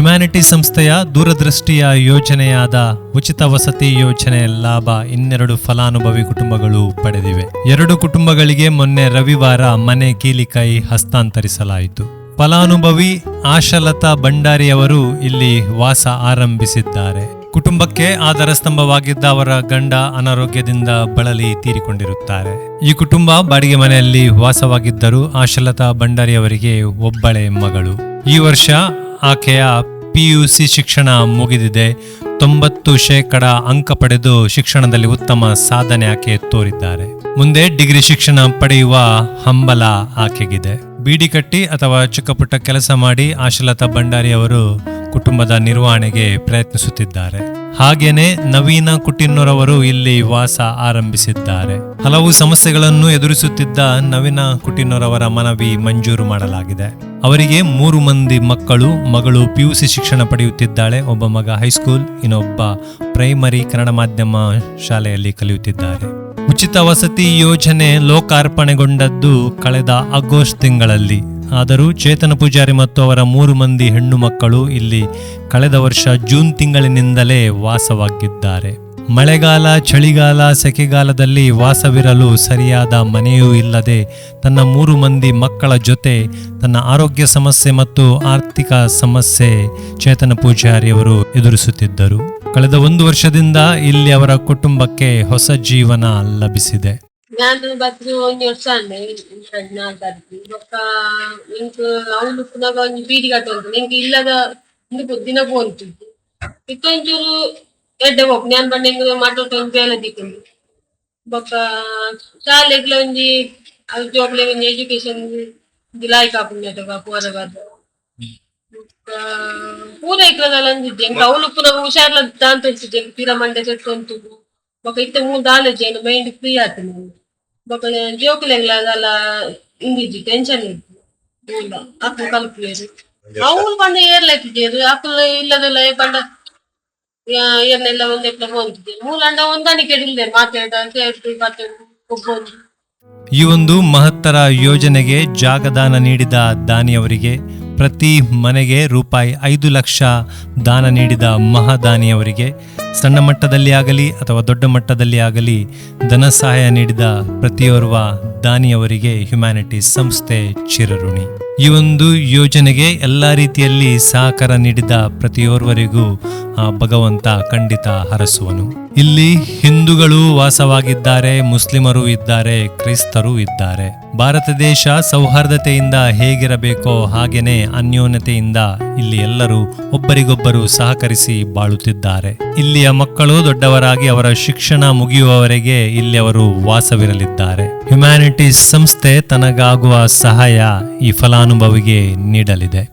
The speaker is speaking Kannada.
ಹ್ಯುಮ್ಯಾನಿಟಿ ಸಂಸ್ಥೆಯ ದೂರದೃಷ್ಟಿಯ ಯೋಜನೆಯಾದ ಉಚಿತ ವಸತಿ ಯೋಜನೆ ಲಾಭ ಇನ್ನೆರಡು ಫಲಾನುಭವಿ ಕುಟುಂಬಗಳು ಪಡೆದಿವೆ. ಎರಡು ಕುಟುಂಬಗಳಿಗೆ ಮೊನ್ನೆ ರವಿವಾರ ಮನೆ ಕೀಲಿಕೈ ಹಸ್ತಾಂತರಿಸಲಾಯಿತು. ಫಲಾನುಭವಿ ಆಶಲತಾ ಭಂಡಾರಿಯವರು ಇಲ್ಲಿ ವಾಸ ಆರಂಭಿಸಿದ್ದಾರೆ. ಕುಟುಂಬಕ್ಕೆ ಆಧಾರ ಸ್ತಂಭವಾಗಿದ್ದ ಅವರ ಗಂಡ ಅನಾರೋಗ್ಯದಿಂದ ಬಳಲಿ ತೀರಿಕೊಂಡಿರುತ್ತಾರೆ. ಈ ಕುಟುಂಬ ಬಾಡಿಗೆ ಮನೆಯಲ್ಲಿ ವಾಸವಾಗಿದ್ದರು ಆಶಲತಾ ಭಂಡಾರಿಯವರಿಗೆ ಒಬ್ಬಳೆ ಮಗಳು. ಈ ವರ್ಷ ಆಕೆಯ ಪಿಯುಸಿ ಶಿಕ್ಷಣ ಮುಗಿದಿದೆ. ತೊಂಬತ್ತು ಶೇಕಡ ಅಂಕ ಪಡೆದು ಶಿಕ್ಷಣದಲ್ಲಿ ಉತ್ತಮ ಸಾಧನೆ ಆಕೆ ತೋರಿದ್ದಾರೆ. ಮುಂದೆ ಡಿಗ್ರಿ ಶಿಕ್ಷಣ ಪಡೆಯುವ ಹಂಬಲ ಆಕೆಗಿದೆ. ಬೀಡಿ ಕಟ್ಟಿ ಅಥವಾ ಚಿಕ್ಕಪುಟ್ಟ ಕೆಲಸ ಮಾಡಿ ಆಶಲತಾ ಭಂಡಾರಿ ಅವರು ಕುಟುಂಬದ ನಿರ್ವಹಣೆಗೆ ಪ್ರಯತ್ನಿಸುತ್ತಿದ್ದಾರೆ. ಹಾಗೇನೆ ನವೀನ ಕುಟಿನ್ನೂರವರು ಇಲ್ಲಿ ವಾಸ ಆರಂಭಿಸಿದ್ದಾರೆ. ಹಲವು ಸಮಸ್ಯೆಗಳನ್ನು ಎದುರಿಸುತ್ತಿದ್ದ ನವೀನ ಕುಟಿನ್ನೂರವರ ಮನವಿ ಮಂಜೂರು ಮಾಡಲಾಗಿದೆ. ಅವರಿಗೆ ಮೂರು ಮಂದಿ ಮಕ್ಕಳು, ಮಗಳು ಪಿಯುಸಿ ಶಿಕ್ಷಣ ಪಡೆಯುತ್ತಿದ್ದಾಳೆ, ಒಬ್ಬ ಮಗ ಹೈಸ್ಕೂಲ್, ಇನ್ನೊಬ್ಬ ಪ್ರೈಮರಿ ಕನ್ನಡ ಮಾಧ್ಯಮ ಶಾಲೆಯಲ್ಲಿ ಕಲಿಯುತ್ತಿದ್ದಾರೆ. ಉಚಿತ ವಸತಿ ಯೋಜನೆ ಲೋಕಾರ್ಪಣೆಗೊಂಡದ್ದು ಕಳೆದ ಆಗಸ್ಟ್ ತಿಂಗಳಲ್ಲಿ. ಆದರೂ ಚೇತನ ಪೂಜಾರಿ ಮತ್ತು ಅವರ ಮೂರು ಮಂದಿ ಹೆಣ್ಣು ಮಕ್ಕಳು ಇಲ್ಲಿ ಕಳೆದ ವರ್ಷ ಜೂನ್ ತಿಂಗಳಿನಿಂದಲೇ ವಾಸವಾಗಿದ್ದಾರೆ. ಮಳೆಗಾಲ, ಚಳಿಗಾಲ, ಸೆಕೆಗಾಲದಲ್ಲಿ ವಾಸವಿರಲು ಸರಿಯಾದ ಮನೆಯೂ ಇಲ್ಲದೆ ತನ್ನ ಮೂರು ಮಂದಿ ಮಕ್ಕಳ ಜೊತೆ ತನ್ನ ಆರೋಗ್ಯ ಸಮಸ್ಯೆ ಮತ್ತು ಆರ್ಥಿಕ ಸಮಸ್ಯೆ ಚೇತನ ಪೂಜಾರಿಯವರು ಎದುರಿಸುತ್ತಿದ್ದರು. ಕಳೆದ ಒಂದು ವರ್ಷದಿಂದ ಇಲ್ಲಿ ಅವರ ಕುಟುಂಬಕ್ಕೆ ಹೊಸ ಜೀವನ ಲಭಿಸಿದೆ. ನಾನು ಇಲ್ಲದ ಒಂದು ದಿನ ಬಂತು ಇತ್ತೊಂಚೂರು ಎಡ್ಡೆ ಹೋಗ್ ನಾನು ಬಂಡೆ ಮಾತಾಡ್ತಾ ಒಂದು ಬೇಲೆ ದಿಕ್ಕೊಂಡು ಬೊಕ್ಕ ಶಾಲೆಗ್ಲ ಒಂಜಿ ಅದು ಜೋಕ್ಲೆ ಒಂಜಿ ಎಜುಕೇಶನ್ ಲಾಯ್ಕ್ ಹಾಪುಂಡ ಪೋರಗಾದ ಪೂರ ಇಕ್ಲದಲ್ಲ ಅಂದಿದ್ದೆ ಇಂಕ ಅವಳು ಪುನಗ ಹುಷಾರ್ಲ ದಾಂತ ಇರ್ತಿದ್ದೆ ತೀರ ಮಂಡೆ ಸೆಟ್ ಉಂಟು ಬೊಕ್ಕ ಇತ್ತ ಮೂರು ದಾಲೇಜ್ ಏನು ಮೈಂಡ್ ಫ್ರೀ ಆಯ್ತು ನಾನು ಬೊಕ್ಕ ಜೋಕ್ಲೆಗ್ಲ ಅದಲ್ಲ ಇಂದಿಜ್ಜಿ ಟೆನ್ಷನ್ ಇತ್ತು ಇಲ್ಲ ಅಪ್ಪ ಕಲ್ಪುವೇರು ಅವ್ನು ಬಂದ ಏರ್ಲೈತಿದ್ದೇರು ಅಪ್ಪಲ ಇಲ್ಲದಲ್ಲ ಬಂಡ ಒಂದೇ ಮೂಲಂಡ ಮಾತಾಡ ಅಂತ ಹೇಳ್ತೀವಿ ಈ ಒಂದು ಮಹತ್ತರ ಯೋಜನೆಗೆ ಜಾಗದಾನ ನೀಡಿದ ದಾನಿಯವರಿಗೆ ಪ್ರತಿ ಮನೆಗೆ ರೂಪಾಯಿ ಐದು ಲಕ್ಷ ದಾನ ನೀಡಿದ ಮಹಾದಾನಿಯವರಿಗೆ ಸಣ್ಣ ಮಟ್ಟದಲ್ಲಿ ಆಗಲಿ ಅಥವಾ ದೊಡ್ಡ ಮಟ್ಟದಲ್ಲಿ ಆಗಲಿ ಧನ ಸಹಾಯ ನೀಡಿದ ಪ್ರತಿಯೋರ್ವ ದಾನಿಯವರಿಗೆ ಹ್ಯುಮ್ಯಾನಿಟಿ ಸಂಸ್ಥೆ ಚಿರಋಣಿ. ಈ ಒಂದು ಯೋಜನೆಗೆ ಎಲ್ಲ ರೀತಿಯಲ್ಲಿ ಸಹಕಾರ ನೀಡಿದ ಪ್ರತಿಯೋರ್ವರಿಗೂ ಭಗವಂತ ಖಂಡಿತ ಹರಸುವನು. ಇಲ್ಲಿ ಹಿಂದೂಗಳು ವಾಸವಾಗಿದ್ದಾರೆ, ಮುಸ್ಲಿಮರು ಇದ್ದಾರೆ, ಕ್ರೈಸ್ತರು ಇದ್ದಾರೆ. ಭಾರತ ದೇಶ ಸೌಹಾರ್ದತೆಯಿಂದ ಹೇಗಿರಬೇಕೋ ಹಾಗೇನೆ ಅನ್ಯೋನ್ಯತೆಯಿಂದ ಇಲ್ಲಿ ಎಲ್ಲರೂ ಒಬ್ಬರಿಗೊಬ್ಬರು ಸಹಕರಿಸಿ ಬಾಳುತ್ತಿದ್ದಾರೆ. ಇಲ್ಲಿಯ ಮಕ್ಕಳು ದೊಡ್ಡವರಾಗಿ ಅವರ ಶಿಕ್ಷಣ ಮುಗಿಯುವವರೆಗೆ ಇಲ್ಲಿ ಅವರು ವಾಸವಿರಲಿದ್ದಾರೆ. ಹ್ಯುಮ್ಯಾನಿಟೀಸ್ ಸಂಸ್ಥೆ ತನಗಾಗುವ ಸಹಾಯ ಈ ಫಲಾನುಭವಿಗೆ ನೀಡಲಿದೆ.